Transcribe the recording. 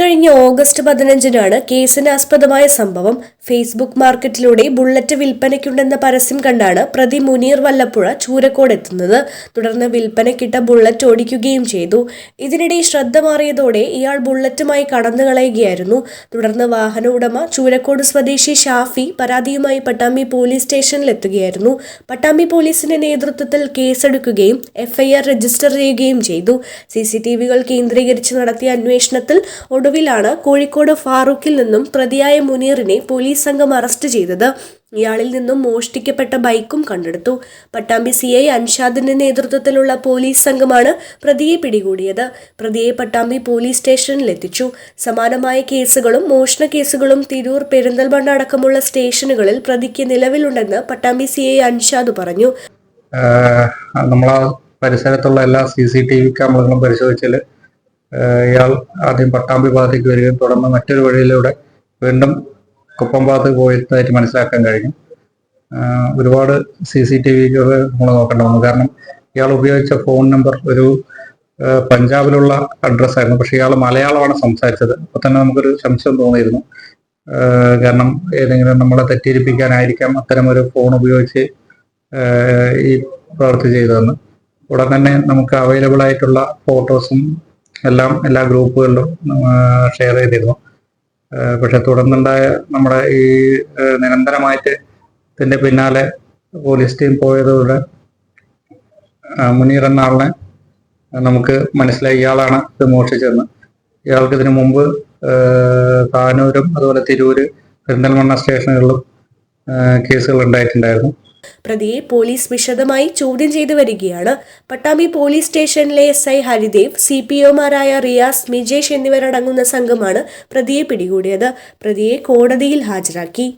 ഇക്കഴിഞ്ഞ ഓഗസ്റ്റ് പതിനഞ്ചിനാണ് കേസിനാസ്പദമായ സംഭവം ഫേസ്ബുക്ക് മാർക്കറ്റിലൂടെ ബുള്ളറ്റ് വിൽപ്പനയ്ക്കുണ്ടെന്ന പരസ്യം കണ്ടാണ് പ്രതി മുനീർ വല്ലപ്പുഴ ചൂരക്കോട് എത്തുന്നത്. തുടർന്ന് വിൽപ്പനയ്ക്കിട്ട ബുള്ളറ്റ് ഓടിക്കുകയും ചെയ്തു. ഇതിനിടെ ശ്രദ്ധ മാറിയതോടെ ഇയാൾ ബുള്ളറ്റുമായി കടന്നു കളയുകയായിരുന്നു തുടർന്ന് വാഹന ഉടമ ചൂരക്കോട് സ്വദേശി ഷാഫി പരാതിയുമായി പട്ടാമ്പി പോലീസ് സ്റ്റേഷനിലെത്തുകയായിരുന്നു പട്ടാമ്പി പോലീസിന്റെ നേതൃത്വത്തിൽ കേസെടുക്കുകയും എഫ്ഐആർ രജിസ്റ്റർ ചെയ്യുകയും ചെയ്തു. സിസിടിവികൾ കേന്ദ്രീകരിച്ച് നടത്തിയ അന്വേഷണത്തിൽ ഒടുവിലാണ് കോഴിക്കോട് ഫാറൂഖിൽ നിന്നും പ്രതിയായ മുനീറിനെ പോലീസ് സംഘം അറസ്റ്റ് ചെയ്തത്. ഇയാളിൽ നിന്നും മോഷ്ടിക്കപ്പെട്ട ബൈക്കും കണ്ടെടുത്തു. പട്ടാമ്പി സി ഐ അൻഷാദിന്റെ നേതൃത്വത്തിലുള്ള പോലീസ് സംഘമാണ് പ്രതിയെ പിടികൂടിയത്. പ്രതിയെ പട്ടാമ്പി പോലീസ് സ്റ്റേഷനിൽ എത്തിച്ചു. സമാനമായ കേസുകളും മോഷണ കേസുകളും തിരൂർ പെരിന്തൽമണ്ണ അടക്കമുള്ള സ്റ്റേഷനുകളിൽ പ്രതിക്ക് നിലവിലുണ്ടെന്ന് പട്ടാമ്പി സി ഐ അൻഷാദ് പറഞ്ഞു. പരിസരത്തുള്ള എല്ലാ സി സി ടി വി ക്യാമറകളും പരിശോധിച്ചാൽ ഇയാൾ ആദ്യം പട്ടാമ്പി ഭാഗത്തേക്ക് വരികയും തുടർന്ന് മറ്റൊരു വഴിയിലൂടെ വീണ്ടും കുപ്പം ഭാഗത്ത് പോയതായിട്ട് മനസ്സിലാക്കാൻ കഴിഞ്ഞു. ഒരുപാട് സി സി ടി വികൾ നമ്മൾ നോക്കേണ്ട വന്നു കാരണം ഇയാൾ ഉപയോഗിച്ച ഫോൺ നമ്പർ ഒരു പഞ്ചാബിലുള്ള അഡ്രസ് ആയിരുന്നു. പക്ഷെ ഇയാൾ മലയാളമാണ് സംസാരിച്ചത്. അപ്പോൾ തന്നെ നമുക്കൊരു സംശയം തോന്നിയിരുന്നു. കാരണം ഏതെങ്കിലും നമ്മളെ തെറ്റിദ്ധരിപ്പിക്കാനായിരിക്കാം അത്തരം ഒരു ഫോൺ ഉപയോഗിച്ച് ഈ പ്രവൃത്തി ചെയ്തതെന്ന്. ഉടൻ തന്നെ നമുക്ക് അവൈലബിൾ ആയിട്ടുള്ള ഫോട്ടോസും എല്ലാം എല്ലാ ഗ്രൂപ്പുകളിലും ഷെയർ ചെയ്തിരുന്നു. പക്ഷെ തുടർന്നുണ്ടായ നമ്മുടെ ഈ നിരന്തരമായിട്ട് ഇതിന്റെ പിന്നാലെ പോലീസ് ടീം പോയതോടെ മുനീർ എന്ന ആളിനെ നമുക്ക് മനസ്സിലായി ഇയാളാണ് ഇത് മോഷ്ടിച്ചതെന്ന് ഇയാൾക്ക് ഇതിനു മുമ്പ് താനൂരും അതുപോലെ തിരൂര് പെരിന്തൽമണ്ണ സ്റ്റേഷനുകളിലും കേസുകൾ ഉണ്ടായിട്ടുണ്ടായിരുന്നു. പ്രതിയെ പോലീസ് വിശദമായി ചോദ്യം ചെയ്തു വരികയാണ്. പട്ടാമ്പി പോലീസ് സ്റ്റേഷനിലെ S I Haridev C P ഒമാരായ Riyas Mijesh എന്നിവരടങ്ങുന്ന സംഘമാണ് പ്രതിയെ പിടികൂടിയത്. പ്രതിയെ കോടതിയിൽ ഹാജരാക്കി.